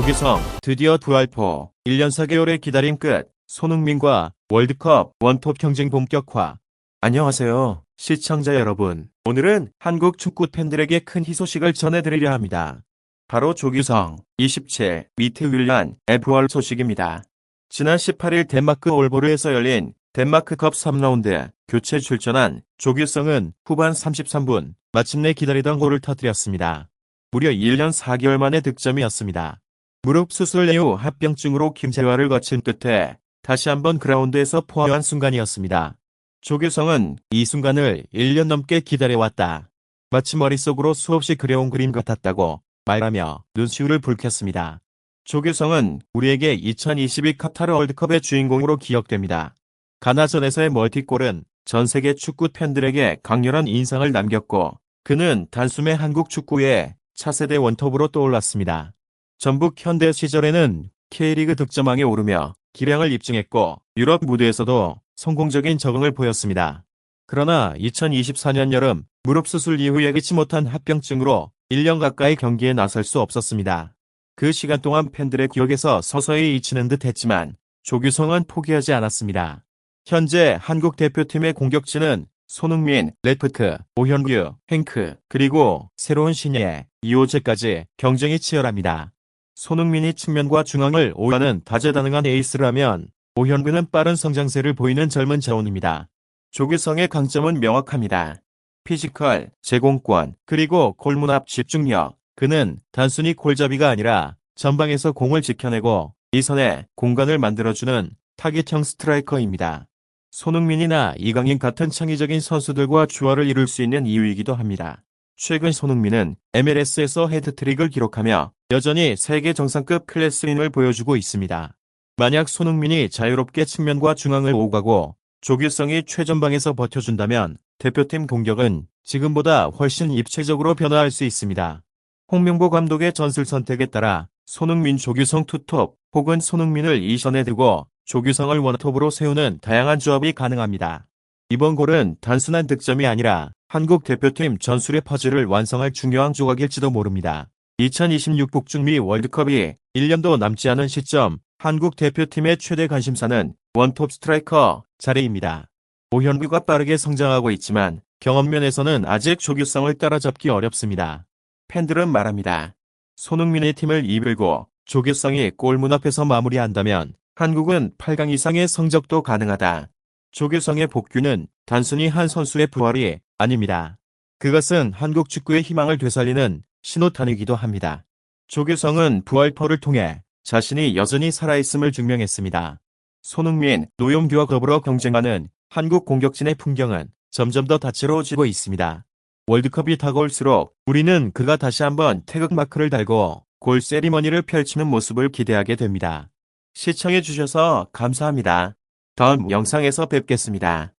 조규성 드디어 부활포 1년 4개월의 기다림 끝 손흥민과 월드컵 원톱 경쟁 본격화 안녕하세요 시청자 여러분 오늘은 한국 축구 팬들에게 큰 희소식을 전해드리려 합니다 바로 조규성 27 미트 윌란의 부활 소식입니다 지난 18일 덴마크 올보르에서 열린 덴마크컵 3라운드 교체 출전한 조규성은 후반 33분 마침내 기다리던 골을 터뜨렸습니다. 무려 1년 4개월 만의 득점이었습니다. 무릎 수술 이후 합병증으로 김재활을 거친 끝에 다시 한번 그라운드에서 포함한 순간이었습니다. 조규성은 이 순간을 1년 넘게 기다려왔다. 마치 머릿속으로 수없이 그려온 그림 같았다고 말하며 눈시울을 붉혔습니다. 조규성은 우리에게 2022 카타르 월드컵의 주인공으로 기억됩니다. 가나전에서의 멀티골은 전 세계 축구 팬들에게 강렬한 인상을 남겼고 그는 단숨에 한국 축구의 차세대 원톱으로 떠올랐습니다. 전북 현대 시절에는 K리그 득점왕에 오르며 기량을 입증했고 유럽 무대에서도 성공적인 적응을 보였습니다. 그러나 2024년 여름 무릎 수술 이후 예기치 못한 합병증으로 1년 가까이 경기에 나설 수 없었습니다. 그 시간 동안 팬들의 기억에서 서서히 잊히는 듯 했지만 조규성은 포기하지 않았습니다. 현재 한국 대표팀의 공격진은 손흥민, 레프트, 오현규, 행크, 그리고 새로운 신예, 이호재까지 경쟁이 치열합니다. 손흥민이 측면과 중앙을 오가는 다재다능한 에이스라면 오현규는 빠른 성장세를 보이는 젊은 자원입니다. 조규성의 강점은 명확합니다. 피지컬, 제공권, 그리고 골문 앞 집중력. 그는 단순히 골잡이가 아니라 전방에서 공을 지켜내고 이 선에 공간을 만들어주는 타깃형 스트라이커입니다. 손흥민이나 이강인 같은 창의적인 선수들과 조화를 이룰 수 있는 이유이기도 합니다. 최근 손흥민은 MLS에서 헤드트릭을 기록하며 여전히 세계 정상급 클래스인을 보여주고 있습니다. 만약 손흥민이 자유롭게 측면과 중앙을 오가고 조규성이 최전방에서 버텨준다면 대표팀 공격은 지금보다 훨씬 입체적으로 변화할 수 있습니다. 홍명보 감독의 전술 선택에 따라 손흥민 조규성 투톱 혹은 손흥민을 이선에 두고 조규성을 원톱으로 세우는 다양한 조합이 가능합니다. 이번 골은 단순한 득점이 아니라 한국 대표팀 전술의 퍼즐을 완성할 중요한 조각일지도 모릅니다. 2026 북중미 월드컵이 1년도 남지 않은 시점 한국 대표팀의 최대 관심사는 원톱 스트라이커 자리입니다. 오현규가 빠르게 성장하고 있지만 경험면에서는 아직 조규성을 따라잡기 어렵습니다. 팬들은 말합니다. 손흥민의 팀을 이끌고 조규성이 골문 앞에서 마무리한다면 한국은 8강 이상의 성적도 가능하다. 조규성의 복귀는 단순히 한 선수의 부활이 아닙니다. 그것은 한국 축구의 희망을 되살리는 신호탄이기도 합니다. 조규성은 부활포를 통해 자신이 여전히 살아있음을 증명했습니다. 손흥민, 노용규와 더불어 경쟁하는 한국 공격진의 풍경은 점점 더 다채로워지고 있습니다. 월드컵이 다가올수록 우리는 그가 다시 한번 태극마크를 달고 골 세리머니를 펼치는 모습을 기대하게 됩니다. 시청해주셔서 감사합니다. 다음 영상에서 뵙겠습니다.